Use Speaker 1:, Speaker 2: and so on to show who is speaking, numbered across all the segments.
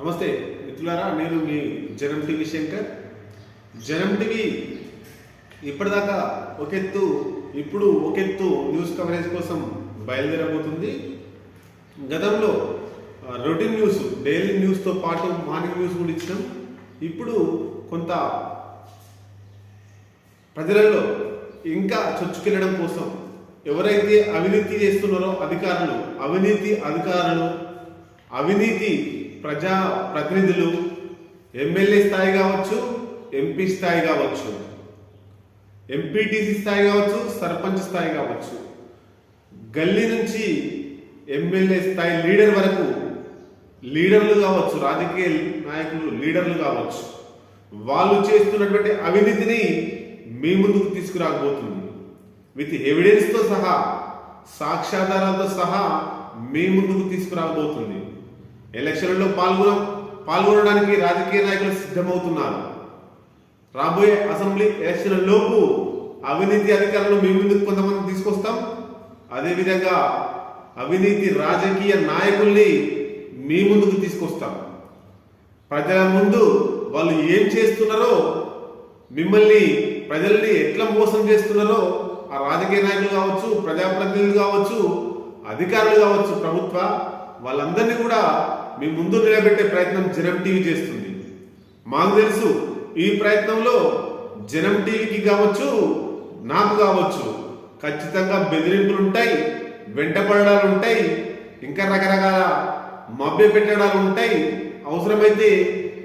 Speaker 1: నమస్తే మిత్లారా నేను మీ జనం టీవీ శంకర్. జనం టీవీ ఇప్పటిదాకా ఒక ఎత్తు ఇప్పుడు ఒక ఎత్తు న్యూస్ కవరేజ్ కోసం బయలుదేరబోతుంది. గతంలో రొటీన్ న్యూస్ డైలీ న్యూస్తో పాటు మార్నింగ్ న్యూస్ కూడా ఇచ్చినాం. ఇప్పుడు కొంత ప్రజలలో ఇంకా చొచ్చుకెళ్ళడం కోసం ఎవరైతే అవినీతి చేస్తున్నారో అధికారులు అవినీతి అధికారులు అవినీతి ప్రజా ప్రతినిధులు ఎమ్మెల్యే స్థాయి కావచ్చు ఎంపీ స్థాయి కావచ్చు ఎంపీటీసీ స్థాయి కావచ్చు సర్పంచ్ స్థాయి కావచ్చు. గల్లీ నుంచి ఎమ్మెల్యే స్థాయి లీడర్ వరకు లీడర్లు కావచ్చు రాజకీయ నాయకులు లీడర్లు కావచ్చు. వాళ్ళు చేస్తున్నటువంటి అవినీతిని మీ ముందుకు తీసుకురాకపోతుంది. విత్ ఎవిడెన్స్తో సహా సాక్ష్యాధారాలతో సహా మీ ముందుకు తీసుకురాబోతుంది ఎలక్షన్లలో పాల్గొన పాల్గొనడానికి రాజకీయ నాయకులు సిద్ధమవుతున్నారు. రాబోయే అసెంబ్లీ ఎలక్షన్ లోపు అవినీతి అధికారులు మీ ముందుకు కొంతమంది తీసుకొస్తాం. అదేవిధంగా అవినీతి రాజకీయ నాయకుల్ని మీ ముందుకు తీసుకొస్తాం. ప్రజల ముందు వాళ్ళు ఏం చేస్తున్నారో మిమ్మల్ని ప్రజల్ని ఎట్లా మోసం చేస్తున్నారో ఆ రాజకీయ నాయకులు కావచ్చు ప్రజాప్రతినిధులు కావచ్చు అధికారులు కావచ్చు ప్రభుత్వ వాళ్ళందరినీ కూడా మీ ముందు నిలబెట్టే ప్రయత్నం జనం టీవీ చేస్తుంది. మాకు తెలుసు ఈ ప్రయత్నంలో జనం టీవీకి కావచ్చు నాకు కావచ్చు ఖచ్చితంగా బెదిరింపులు ఉంటాయి వెంటపడడాలు ఉంటాయి ఇంకా రకరకాల మభ్య పెట్టడాలు ఉంటాయి అవసరమైతే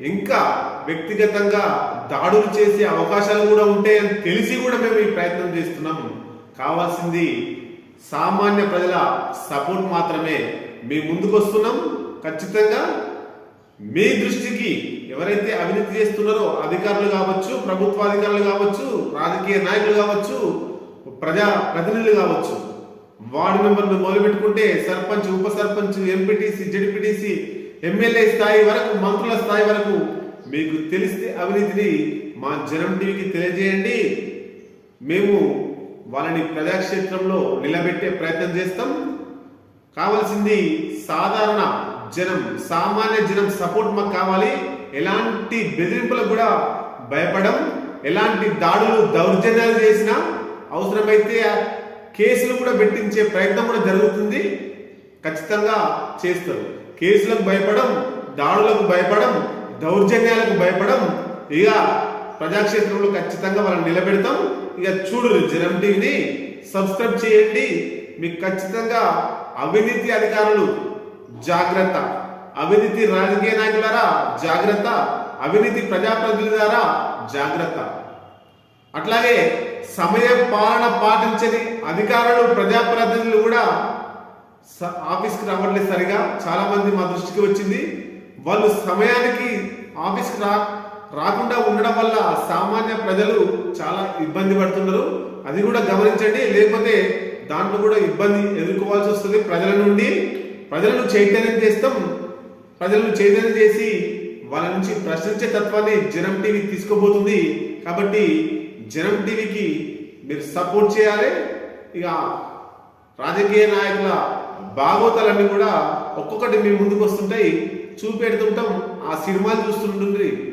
Speaker 1: ఇంకా వ్యక్తిగతంగా దాడులు చేసే అవకాశాలు కూడా ఉంటాయని తెలిసి కూడా మేము ఈ ప్రయత్నం చేస్తున్నాం. కావాల్సింది సామాన్య ప్రజల సపోర్ట్ మాత్రమే. మీ ముందుకు వస్తున్నాం ఖచ్చితంగా మీ దృష్టికి ఎవరైతే అవినీతి చేస్తున్నారో అధికారులు కావచ్చు ప్రభుత్వ అధికారులు కావచ్చు రాజకీయ నాయకులు కావచ్చు ప్రజా ప్రతినిధులు కావచ్చు వార్డు మెంబర్లు మొదలుపెట్టుకుంటే సర్పంచ్ ఉప సర్పంచ్ ఎంపీటీసీ జడ్పీటీసీ ఎమ్మెల్యే స్థాయి వరకు మంత్రుల స్థాయి వరకు మీకు తెలిస్తే అవినీతిని మా జనం టీవీకి తెలియజేయండి. మేము వాళ్ళని ప్రజాక్షేత్రంలో నిలబెట్టే ప్రయత్నం చేస్తాం. కావాల్సింది సాధారణ జనం సామాన్య జనం సపోర్ట్ మాకు కావాలి. ఎలాంటి బెదిరింపులకు కూడా భయపడం ఎలాంటి దాడులు దౌర్జన్యాలు చేసినా అవసరమైతే కేసులు కూడా పెట్టించే ప్రయత్నం కూడా జరుగుతుంది. ఖచ్చితంగా చేస్తారు కేసులకు భయపడం దాడులకు భయపడం దౌర్జన్యాలకు భయపడం ఇక ప్రజాక్షేత్రంలో ఖచ్చితంగా వాళ్ళని నిలబెడతాం. ఇక చూడు జనం టీవీని సబ్స్క్రైబ్ చేయండి. మీకు ఖచ్చితంగా అవినీతి అధికారులు జాగ్రత్త. అవినీతి రాజకీయ నాయకులారా జాగ్రత్త. అవినీతి ప్రజాప్రతినిధులారా జాగ్రత్త. అట్లాగే సమయ పాలన పాటించని అధికారులు ప్రజాప్రతినిధులు కూడా స- ఆఫీస్కి రావట్లేదు సరిగా. చాలా మంది మా దృష్టికి వచ్చింది. వాళ్ళు సమయానికి ఆఫీస్కి రా రాకుండా ఉండడం వల్ల సామాన్య ప్రజలు చాలా ఇబ్బంది పడుతున్నారు. అది కూడా గమనించండి. లేకపోతే దాంట్లో కూడా ఇబ్బంది ఎదుర్కోవాల్సి వస్తుంది. ప్రజల నుండి ప్రజలను చైతన్యం చేస్తాం. ప్రజలను చైతన్యం చేసి వాళ్ళ నుంచి ప్రశ్నించే తత్వాన్ని జనం టీవీ తీసుకోబోతుంది. కాబట్టి జనం టీవీకి మీరు సపోర్ట్ చేయాలి. ఇక రాజకీయ నాయకుల భాగవతాలన్నీ కూడా ఒక్కొక్కటి మీ ముందుకు వస్తుంటాయి. చూపెడుతుంటాం. ఆ సినిమాలు చూస్తుంటుంది